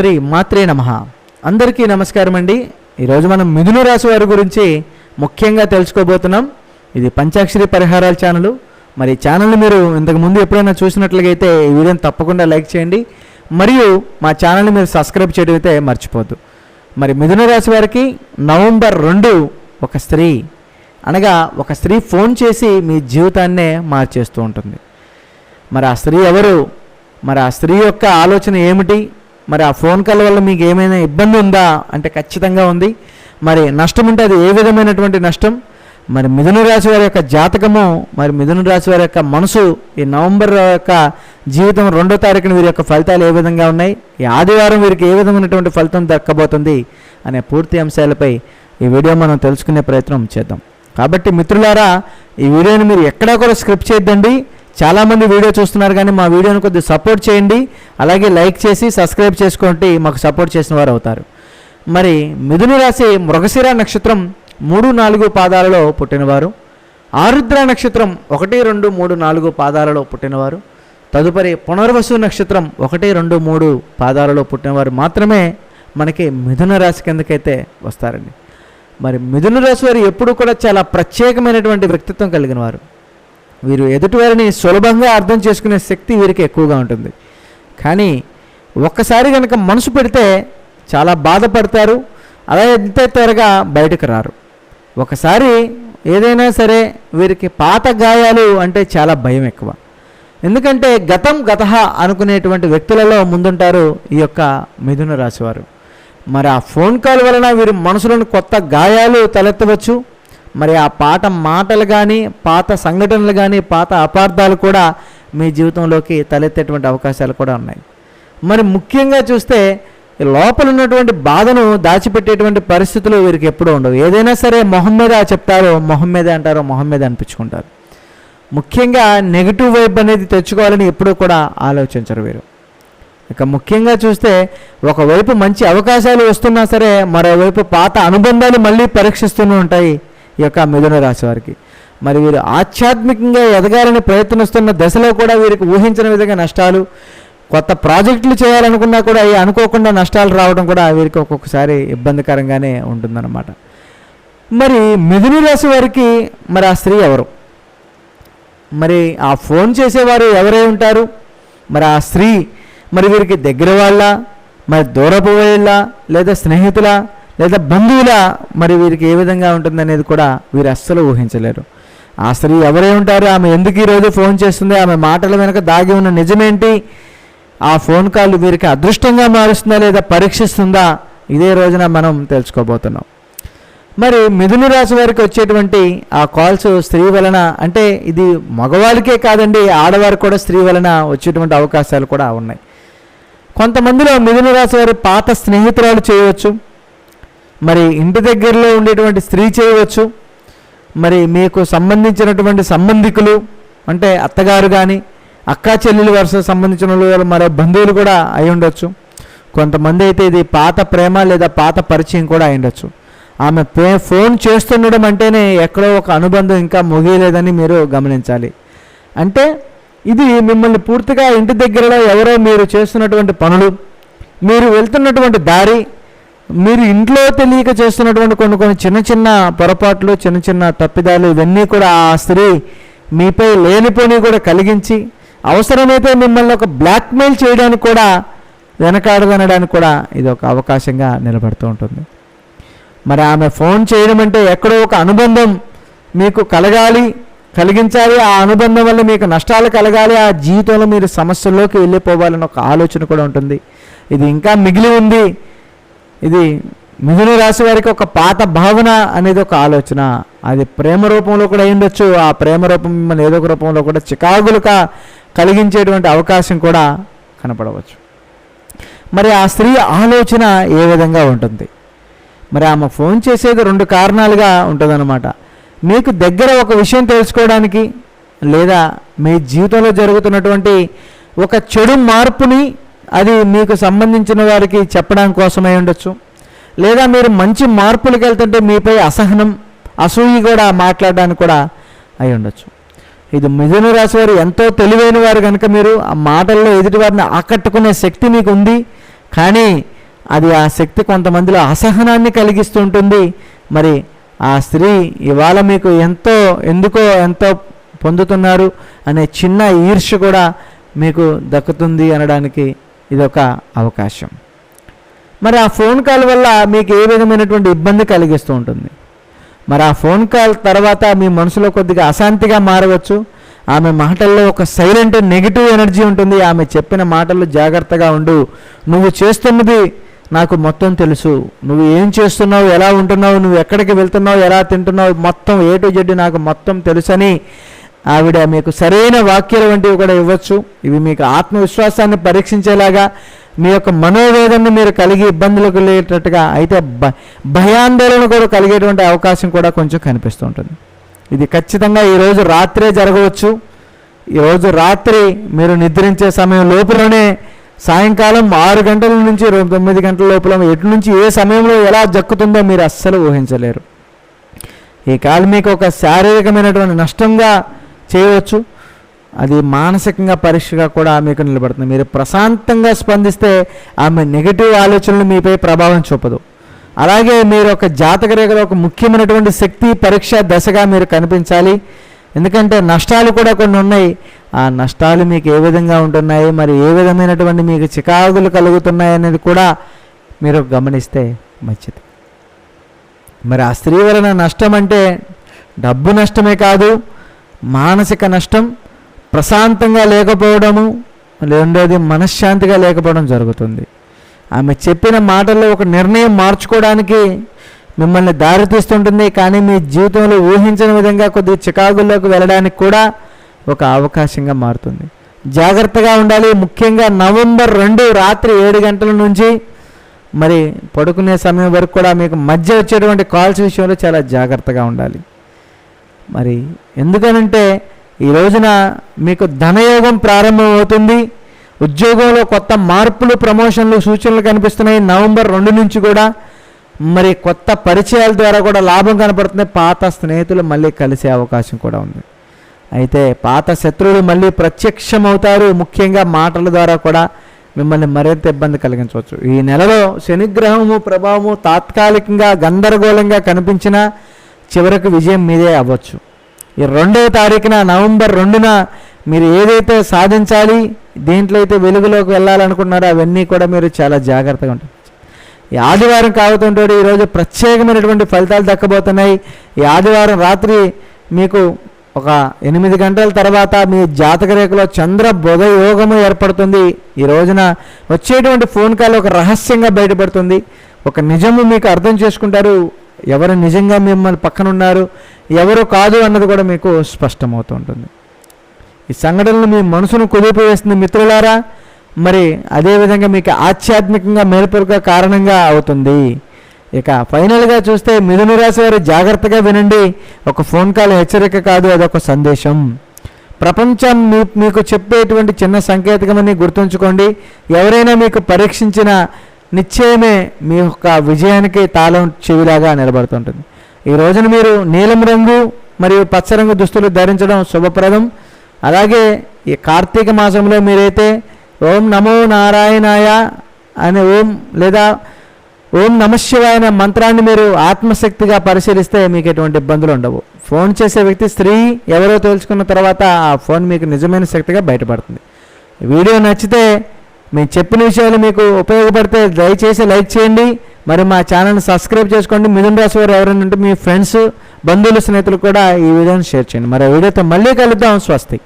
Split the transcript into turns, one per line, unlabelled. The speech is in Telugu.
శ్రీ మాత్రే నమ. అందరికీ నమస్కారం అండి. ఈరోజు మనం మిథున రాశి వారి గురించి ముఖ్యంగా తెలుసుకోబోతున్నాం. ఇది పంచాక్షరి పరిహారాల ఛానల్ మరి ఛానల్ ఛానల్ని మీరు ఇంతకు ముందు ఎప్పుడైనా చూసినట్లయితే ఈ వీడియోని తప్పకుండా లైక్ చేయండి. మరియు మా ఛానల్ని మీరు సబ్స్క్రైబ్ చేయడం అయితే మర్చిపోద్దు మరి మిథున రాశి వారికి నవంబర్ రెండు ఒక స్త్రీ. అనగా ఒక స్త్రీ ఫోన్ చేసి మీ జీవితాన్నే మార్చేస్తూ ఉంటుంది. మరి ఆ స్త్రీ ఎవరు? మరి ఆ స్త్రీ యొక్క ఆలోచన ఏమిటి? మరి ఆ ఫోన్ కాల్ వల్ల మీకు ఏమైనా ఇబ్బంది ఉందా? అంటే ఖచ్చితంగా ఉంది. మరి నష్టం ఉంటే అది ఏ విధమైనటువంటి నష్టం? మరి మిథున రాశి వారి యొక్క జాతకము మరి మిథున రాశి వారి యొక్క మనసు ఈ నవంబర్ యొక్క జీవితం రెండో తారీఖున వీరి యొక్క ఫలితాలు ఏ విధంగా ఉన్నాయి? ఈ ఆదివారం వీరికి ఏ విధమైనటువంటి ఫలితం దక్కబోతుంది? అనే పూర్తి అంశాలపై ఈ వీడియో మనం తెలుసుకునే ప్రయత్నం చేద్దాం. కాబట్టి మిత్రులారా ఈ వీడియోని మీరు ఎక్కడా కూడా స్క్రిప్ట్ చేయొద్దండి. చాలామంది వీడియో చూస్తున్నారు కానీ మా వీడియోని కొద్దిగా సపోర్ట్ చేయండి. అలాగే లైక్ చేసి సబ్స్క్రైబ్ చేసుకోండి. మాకు సపోర్ట్ చేసిన వారు అవుతారు. మరి మిథున రాశి మృగశిర నక్షత్రం మూడు నాలుగు పాదాలలో పుట్టినవారు. ఆరుద్ర నక్షత్రం ఒకటి రెండు మూడు నాలుగు పాదాలలో పుట్టినవారు. తదుపరి పునర్వసు నక్షత్రం ఒకటి రెండు మూడు పాదాలలో పుట్టినవారు మాత్రమే మనకి మిథున రాశి కిందకైతే వస్తారండి. మరి మిథున రాశి వారు ఎప్పుడు కూడా చాలా ప్రత్యేకమైనటువంటి వ్యక్తిత్వం కలిగిన వారు. వీరు ఎదుటివారిని సులభంగా అర్థం చేసుకునే శక్తి వీరికి ఎక్కువగా ఉంటుంది. కానీ ఒక్కసారి కనుక మనసు పెడితే చాలా బాధపడతారు అలా ఎంత త్వరగా బయటకు రారు. ఒకసారి ఏదైనా సరే వీరికి పాత గాయాలు అంటే చాలా భయం ఎక్కువ. ఎందుకంటే గతం గత అనుకునేటువంటి వ్యక్తులలో ముందుంటారు ఈ యొక్క మిథున రాశివారు మరి ఆ ఫోన్ కాల్ వలన వీరి మనసులోని కొత్త గాయాలు తలెత్తవచ్చు మరి ఆ పాట మాటలు కానీ పాత సంఘటనలు కానీ పాత అపార్థాలు కూడా మీ జీవితంలోకి తలెత్తేటువంటి అవకాశాలు కూడా ఉన్నాయి. మరి ముఖ్యంగా చూస్తే లోపల ఉన్నటువంటి బాధను దాచిపెట్టేటువంటి పరిస్థితులు వీరికి ఎప్పుడూ ఉండవు. ఏదైనా సరే మొహం మీద చెప్తారో మొహం మీద అంటారో మొహం మీద అనిపించుకుంటారు. ముఖ్యంగా నెగిటివ్ వైబ్ అనేది తెచ్చుకోవాలని ఎప్పుడూ కూడా ఆలోచించరు వీరు. ఇక ముఖ్యంగా చూస్తే ఒకవైపు మంచి అవకాశాలు వస్తున్నా సరే మరోవైపు పాత అనుబంధాలు మళ్ళీ పరీక్షిస్తూనే ఉంటాయి. ఈ యొక్క మిథున రాశి వారికి. మరి వీరు ఆధ్యాత్మికంగా ఎదగాలని ప్రయత్నిస్తున్న దశలో కూడా వీరికి ఊహించిన విధంగా నష్టాలు కొత్త ప్రాజెక్టులు చేయాలనుకున్నా కూడా అవి అనుకోకుండా నష్టాలు రావడం కూడా వీరికి ఒక్కొక్కసారి ఇబ్బందికరంగానే ఉంటుందన్నమాట. మరి మిథుని రాశి వారికి మరి ఆ స్త్రీ ఎవరు? మరి ఆ ఫోన్ చేసేవారు ఎవరై ఉంటారు? మరి ఆ స్త్రీ మరి వీరికి దగ్గర వాళ్ళ? మరి దూరపు వాళ్ళ? లేదా స్నేహితుల? లేదా బంధువుల మరి వీరికి ఏ విధంగా ఉంటుందనేది కూడా వీరు అస్సలు ఊహించలేరు. ఆ స్త్రీ ఎవరై ఉంటారు ఆమె ఎందుకు ఈరోజు ఫోన్ చేస్తుంది ఆమె మాటల వెనుక దాగి ఉన్న నిజమేంటి ఆ ఫోన్ కాల్ వీరికి అదృష్టంగా మారుస్తుందా లేదా పరీక్షిస్తుందా ఇదే రోజున మనం తెలుసుకోబోతున్నాం. మరి మిథున రాశి వారికి వచ్చేటువంటి ఆ కాల్స్ స్త్రీ వలన అంటే ఇది మగవారికే కాదండి ఆడవారు కూడా స్త్రీ వలన వచ్చేటువంటి అవకాశాలు కూడా ఉన్నాయి. కొంతమందిలో మిథున రాశి వారి పాత స్నేహితురాలు చేయవచ్చు మరి ఇంటి దగ్గరలో ఉండేటువంటి స్త్రీ చేయవచ్చు. మరి మీకు సంబంధించినటువంటి సంబంధికులు అంటే అత్తగారు కానీ అక్కా చెల్లెలు వరుస సంబంధించిన మరో బంధువులు కూడా అయి ఉండొచ్చు. కొంతమంది అయితే ఇది పాత ప్రేమ లేదా పాత పరిచయం కూడా అయి ఉండొచ్చు. ఆమె పే ఫోన్ చేస్తుండడం అంటేనే ఎక్కడో ఒక అనుబంధం ఇంకా ముగియలేదని మీరు గమనించాలి. అంటే ఇది మిమ్మల్ని పూర్తిగా ఇంటి దగ్గరలో ఎవరో మీరు చేస్తున్నటువంటి పనులు మీరు వెళ్తున్నటువంటి దారి మీరు ఇంట్లో తెలియక చేస్తున్నటువంటి కొన్ని కొన్ని చిన్న చిన్న పొరపాట్లు చిన్న చిన్న తప్పిదాలు ఇవన్నీ కూడా ఆ స్త్రీ మీపై లేనిపోని కూడా కలిగించి అవసరమైతే మిమ్మల్ని ఒక బ్లాక్మెయిల్ చేయడానికి కూడా వెనకాడదనడానికి కూడా ఇది ఒక అవకాశంగా నిలబడుతూ ఉంటుంది. మరి ఆమె ఫోన్ చేయడం అంటే ఎక్కడో ఒక అనుబంధం మీకు కలగాలి కలిగించాలి ఆ అనుబంధం వల్ల మీకు నష్టాలు కలగాలి ఆ జీవితంలో మీరు సమస్యల్లోకి వెళ్ళిపోవాలని ఒక ఆలోచన కూడా ఉంటుంది. ఇది ఇంకా మిగిలి ఉంది. ఇది మిథున రాశి వారికి ఒక పాత భావన అనేది ఒక ఆలోచన. అది ప్రేమ రూపంలో కూడా ఉండొచ్చు. ఆ ప్రేమ రూపం మిమ్మల్ని ఏదో ఒక రూపంలో కూడా చికాగులుగా కలిగించేటువంటి అవకాశం కూడా కనపడవచ్చు. మరి ఆ స్త్రీ ఆలోచన ఏ విధంగా ఉంటుంది? మరి ఆమె ఫోన్ చేసేది రెండు కారణాలుగా ఉంటుందన్నమాట. మీకు దగ్గర ఒక విషయం తెలుసుకోవడానికి లేదా మీ జీవితంలో జరుగుతున్నటువంటి ఒక చెడు మార్పుని అది మీకు సంబంధించిన వారికి చెప్పడం కోసమై ఉండొచ్చు. లేదా మీరు మంచి మార్పులకు వెళ్తుంటే మీపై అసహనం అసూయి కూడా మాట్లాడడానికి కూడా అయి ఉండొచ్చు. ఇది మిథున రాశి వారు ఎంతో తెలివైన వారు కనుక మీరు ఆ మాటల్లో ఎదుటి వారిని ఆకట్టుకునే శక్తి మీకు ఉంది. కానీ అది ఆ శక్తి కొంతమందిలో అసహనాన్ని కలిగిస్తుంటుంది మరి ఆ స్త్రీ ఇవాళ మీకు ఎంతో ఎందుకో ఎంతో పొందుతున్నారు అనే చిన్న ఈర్ష్య కూడా మీకు దక్కుతుంది అనడానికి ఇదొక అవకాశం. మరి ఆ ఫోన్ కాల్ వల్ల మీకు ఏ విధమైనటువంటి ఇబ్బంది కలిగిస్తూ ఉంటుంది? మరి ఆ ఫోన్ కాల్ తర్వాత మీ మనసులో కొద్దిగా అశాంతిగా మారవచ్చు. ఆమె మాటల్లో ఒక సైలెంట్ నెగిటివ్ ఎనర్జీ ఉంటుంది. ఆమె చెప్పిన మాటలు జాగ్రత్తగా ఉండు. నువ్వు చేస్తున్నది నాకు మొత్తం తెలుసు. నువ్వు ఏం చేస్తున్నావు? ఎలా ఉంటున్నావు? నువ్వు ఎక్కడికి వెళ్తున్నావు? ఎలా తింటున్నావు? మొత్తం ఏ టు జెడ్ నాకు మొత్తం తెలుసని ఆవిడ మీకు సరైన వాక్యాలు వంటివి కూడా ఇవ్వచ్చు. ఇవి మీకు ఆత్మవిశ్వాసాన్ని పరీక్షించేలాగా మీ యొక్క మనోవేదనను మీరు కలిగి ఇబ్బందులకు వెళ్ళేటట్టుగా అయితే భ భయాందోళన కూడా కలిగేటువంటి అవకాశం కూడా కొంచెం కనిపిస్తూ ఉంటుంది. ఇది ఖచ్చితంగా ఈరోజు రాత్రే జరగవచ్చు. ఈరోజు రాత్రి మీరు నిద్రించే సమయం లోపలనే సాయంకాలం ఆరు గంటల నుంచి తొమ్మిది గంటల లోపల ఎటు నుంచి ఏ సమయంలో ఎలా జక్కుతుందో మీరు అస్సలు ఊహించలేరు. ఈ కాలు మీకు ఒక శారీరకమైనటువంటి నష్టంగా చేయవచ్చు. అది మానసికంగా పరీక్షగా కూడా మీకు నిలబడుతుంది. మీరు ప్రశాంతంగా స్పందిస్తే ఆమె నెగిటివ్ ఆలోచనలు మీపై ప్రభావం చూపదు. అలాగే మీరు ఒక జాతక రేఖలో ఒక ముఖ్యమైనటువంటి శక్తి పరీక్ష దశగా మీరు కనిపించాలి. ఎందుకంటే నష్టాలు కూడా కొన్ని ఉన్నాయి. ఆ నష్టాలు మీకు ఏ విధంగా ఉంటున్నాయి? మరి ఏ విధమైనటువంటి మీకు చికాకులు కలుగుతున్నాయి అనేది కూడా మీరు గమనిస్తే మంచిది. మరి ఆ స్త్రీ వలన నష్టం అంటే డబ్బు నష్టమే కాదు. మానసిక నష్టం ప్రశాంతంగా లేకపోవడము రెండోది మనశ్శాంతిగా లేకపోవడం జరుగుతుంది. ఆమె చెప్పిన మాటల్లో ఒక నిర్ణయం మార్చుకోవడానికి మిమ్మల్ని దారితీస్తుంటుంది కానీ మీ జీవితంలో ఊహించని విధంగా కొద్దిగా చికాగుల్లోకి వెళ్ళడానికి కూడా ఒక అవకాశంగా మారుతుంది. జాగ్రత్తగా ఉండాలి. ముఖ్యంగా నవంబర్ రెండు రాత్రి ఏడు గంటల నుంచి మరి పడుకునే సమయం వరకు కూడా మీకు మధ్య వచ్చేటువంటి కాల్స్ విషయంలో చాలా జాగ్రత్తగా ఉండాలి. మరి ఎందుకనంటే ఈ రోజున మీకు ధనయోగం ప్రారంభమవుతుంది. ఉద్యోగంలో కొత్త మార్పులు ప్రమోషన్లు సూచనలు కనిపిస్తున్నాయి. నవంబర్ రెండు నుంచి కూడా మరి కొత్త పరిచయాల ద్వారా కూడా లాభం కనపడుతుంది. పాత స్నేహితులు మళ్ళీ కలిసే అవకాశం కూడా ఉంది. అయితే పాత శత్రువులు మళ్ళీ ప్రత్యక్షమవుతారు. ముఖ్యంగా మాటల ద్వారా కూడా మిమ్మల్ని మరింత ఇబ్బంది కలిగించవచ్చు. ఈ నెలలో శనిగ్రహము ప్రభావము తాత్కాలికంగా గందరగోళంగా కనిపించినా చివరకు విజయం మీదే అవ్వచ్చు. ఈ రెండవ తారీఖున నవంబర్ రెండున మీరు ఏదైతే సాధించాలి దేంట్లో అయితే వెలుగులోకి వెళ్ళాలనుకున్నారో అవన్నీ కూడా మీరు చాలా జాగ్రత్తగా ఉంటారు ఈ ఆదివారం కావుతుంటాడు ఈరోజు ప్రత్యేకమైనటువంటి ఫలితాలు దక్కబోతున్నాయి. ఈ ఆదివారం రాత్రి మీకు ఒక ఎనిమిది గంటల తర్వాత మీ జాతక రేఖలో చంద్ర బుధ యోగము ఏర్పడుతుంది. ఈ రోజున వచ్చేటువంటి ఫోన్ కాల్ ఒక రహస్యంగా బయటపడుతుంది. ఒక నిజము మీకు అర్థం చేసుకుంటారు. ఎవరు నిజంగా మిమ్మల్ని పక్కన ఉన్నారు ఎవరు కాదు అన్నది కూడా మీకు స్పష్టమవుతూ ఉంటుంది. ఈ సంఘటనలు మీ మనసును కుదిరిపోయేస్తుంది మిత్రులారా మరి అదేవిధంగా మీకు ఆధ్యాత్మికంగా మేలుపరుగా కారణంగా అవుతుంది. ఇక ఫైనల్గా చూస్తే మిథున రాశి వారు జాగ్రత్తగా వినండి ఒక ఫోన్ కాల్ హెచ్చరిక కాదు అదొక సందేశం. ప్రపంచం మీ మీకు చెప్పేటువంటి చిన్న సంకేతకమని గుర్తుంచుకోండి ఎవరైనా మీకు పరీక్షించిన నిశ్చయమే మీ యొక్క విజయానికి తాళం చెవిలాగా నిలబడుతుంటుంది. ఈ రోజున మీరు నీలం రంగు మరియు పచ్చ రంగు దుస్తులు ధరించడం శుభప్రదం. అలాగే ఈ కార్తీక మాసంలో మీరైతే ఓం నమో నారాయణాయ అనే ఓం లేదా ఓం నమశివాయ అనే మంత్రాన్ని మీరు ఆత్మశక్తిగా పరిశీలిస్తే మీకు ఎటువంటి ఇబ్బందులు ఉండవు. ఫోన్ చేసే వ్యక్తి స్త్రీ ఎవరో తెలుసుకున్న తర్వాత ఆ ఫోన్ మీకు నిజమైన శక్తిగా బయటపడుతుంది. వీడియో నచ్చితే మేము చెప్పిన విషయాలు మీకు ఉపయోగపడితే దయచేసి లైక్ చేయండి. మరి మా ఛానల్ని సబ్స్క్రైబ్ చేసుకోండి. మిథున్ రాశి వారు ఎవరైనా ఉంటే మీ ఫ్రెండ్స్ బంధువులు స్నేహితులు కూడా ఈ వీడియోని షేర్ చేయండి. మరి వీడియోతో మళ్ళీ కలుద్దాం. స్వస్తి.